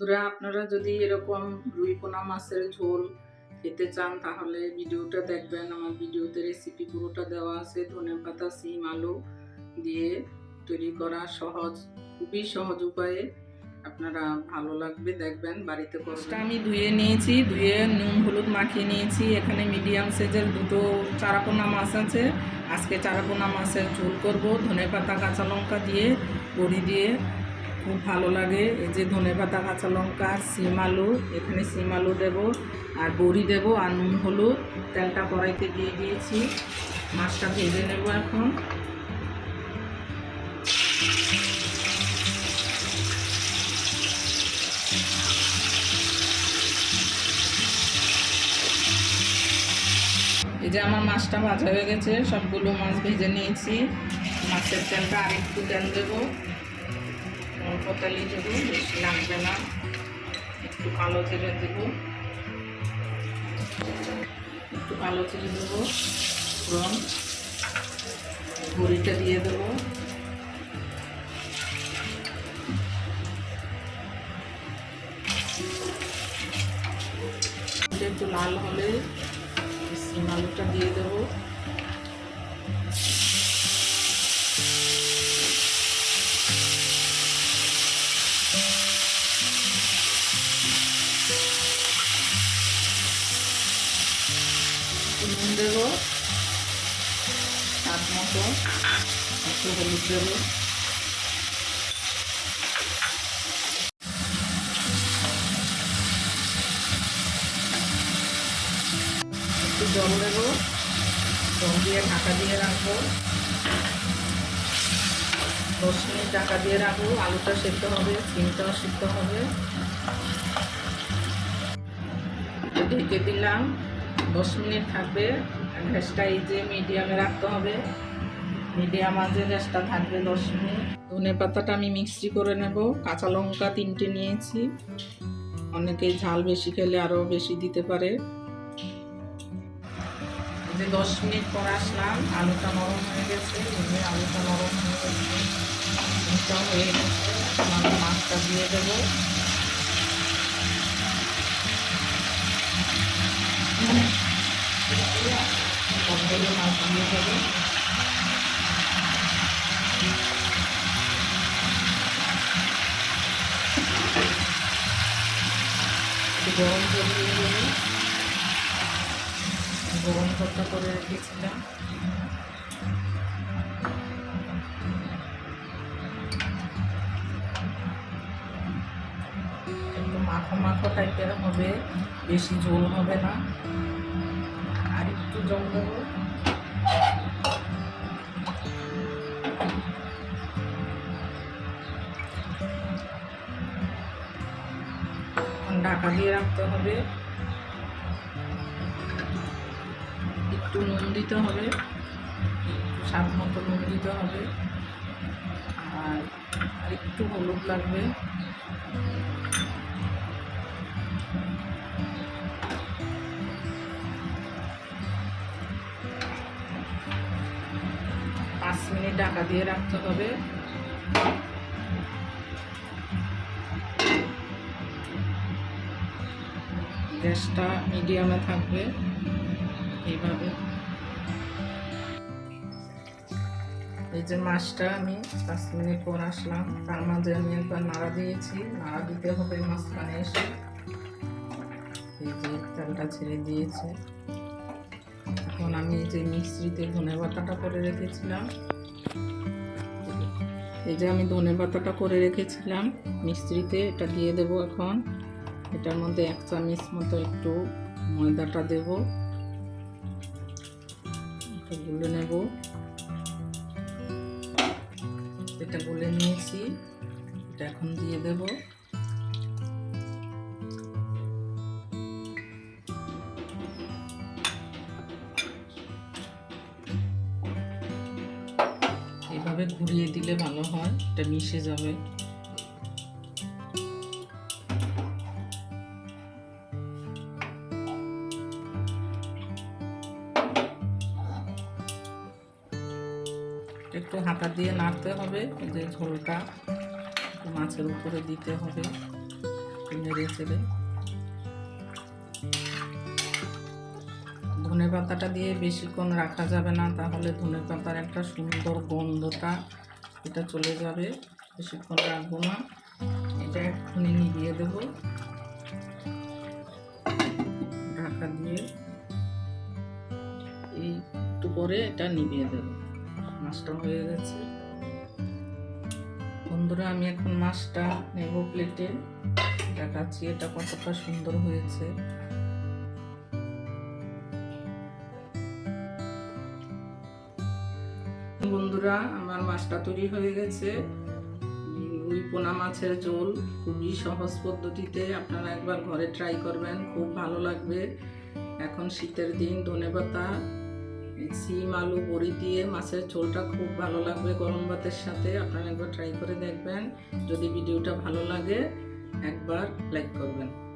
বন্ধুরা, আপনারা যদি এরকম রুই পোনা মাছের ঝোল খেতে চান, তাহলে ভিডিওটা দেখবেন। আমার ভিডিওতে রেসিপি পুরোটা দেওয়া আছে। ধনে পাতা, সিম, আলু দিয়ে তৈরি করা সহজ, খুবই সহজ উপায়ে আপনারা ভালো লাগবে দেখবেন, বাড়িতে কষ্ট আমি ধুয়ে নিয়েছি, ধুয়ে নুন, হলুদ মাখিয়ে নিয়েছি। এখানে মিডিয়াম সাইজের দুটো চারাপোনা মাছ আছে। আজকে চারাপোনা মাছের ঝোল করব। ধনে পাতা, কাঁচা লঙ্কা দিয়ে, বড়ি দিয়ে ভালো লাগে। এই যে ধনে পাতা, কাঁচা লঙ্কা সিম আলু। এখানে সিম আলু দেবো আর বড়ি দেবো আর নুন হলুদ। তেলটা কড়াইতে দিয়ে দিয়েছি। মাছটা ভেজে নেব এখন। এই যে আমার মাছটা ভাজা হয়ে গেছে, সবগুলো মাছ ভেজে নিয়েছি। মাছের তেলটা আরেকটু তেল দেবো। তেলই দেবো, বেশি লাগবে না। একটু কালো জিরে দেবো। একটু কালো জিরে দেবো, ফোড়ন। বড়িটা দিয়ে দেবো। একটু লাল হলে আলুটা দিয়ে দেবো। দেবো। স্বাদ মতো একটু হলুদ দেবো। একটু জল দেবো। জল দিয়ে ঢাকা দিয়ে রাখব। দশ মিনিট ঢাকা দিয়ে রাখব। আলুটা সেদ্ধ হবে, সিমটাও সিদ্ধ হবে। ঢেকে দিলাম দশ মিনিট থাকবে গ্যাসটা এই যে মিডিয়ামে রাখতে হবে। মিডিয়াম আজে গ্যাসটা থাকবে দশ মিনিট। ধনে পাতাটা আমি মিক্সি করে নেব। কাঁচা লঙ্কা তিনটে নিয়েছি। অনেকে ঝাল বেশি খেলে আরও বেশি দিতে পারে। যে দশ মিনিট পর আসলাম, আলুটা নরম হয়ে গেছে। যে আলুটা নরম হয়ে গেছে। হয়ে গেছে। মাছটা দিয়ে দেবো। সবগুলো মাছ দিয়ে দেবো গরম জল দিয়ে গরম জলটা করে রেখেছিলাম? মাখো মাখো টাইপের হবে, বেশি ঝোল হবে না। আর একটু জল দেবো। ঢাকা দিয়ে রাখতে হবে। একটু নুন দিতে হবে। একটু স্বাদ মতো নুন দিতে হবে। আর আর একটু হলুদ লাগবে। মিনিট ঢাকা দিয়ে রাখতে হবে। গ্যাসটা মিডিয়ামে থাকবে, এইভাবে। এই যে মাছটা আমি পাঁচ মিনিট পর আসলাম, তার মাঝে আমি একবার নাড়া দিয়েছি। নাড়া দিতে হবে মাঝখানে এসে। এই যে তেলটা ছেড়ে দিয়েছে। এখন আমি যে মিশ্রিতে ধনে পাতাটা করে রেখেছিলাম। এই যে আমি ধনে পাতাটা করে রেখেছিলাম মিস্ত্রিতে এটা দিয়ে দেবো এখন। এটার মধ্যে এক চামচ মতো একটু ময়দাটা দেব। গুলে নেব। এটা গুলে নিয়েছি। এটা এখন দিয়ে দেব। এভাবে ঘুরিয়ে দিলে ভালো হয়, এটা মিশে যাবে। একটু হাতা দিয়ে নাড়তে হবে যে ঝোলটা মাছের উপরে দিতে হবে, নেড়ে চেড়ে। ধনে পাতাটা দিয়ে বেশিক্ষণ রাখা যাবে না, তাহলে ধনে পাতার একটা সুন্দর গন্ধটা এটা চলে যাবে। বেশিক্ষণ রাখব না। এটা এক্ষুনি নিভিয়ে দেব। ঢাকা দিয়ে এই একটু পরে এটা নিভিয়ে দেব। মাছটা হয়ে গেছে। বন্ধুরা, আমি এখন মাছটা নেব প্লেটে দেখাচ্ছি এটা কতটা সুন্দর হয়েছে। বন্ধুরা, আমার মাছটা তৈরি হয়ে গেছে। রুই পোনা মাছের ঝোল, খুবই সহজ পদ্ধতিতে আপনারা একবার ঘরে ট্রাই করবেন, খুব ভালো লাগবে। এখন শীতের দিন ধনেপাতা সিম, আলু, বড়ি দিয়ে মাছের ঝোলটা খুব ভালো লাগবে গরম ভাতের সাথে। আপনারা একবার ট্রাই করে দেখবেন। যদি ভিডিওটা ভালো লাগে, একবার লাইক করবেন।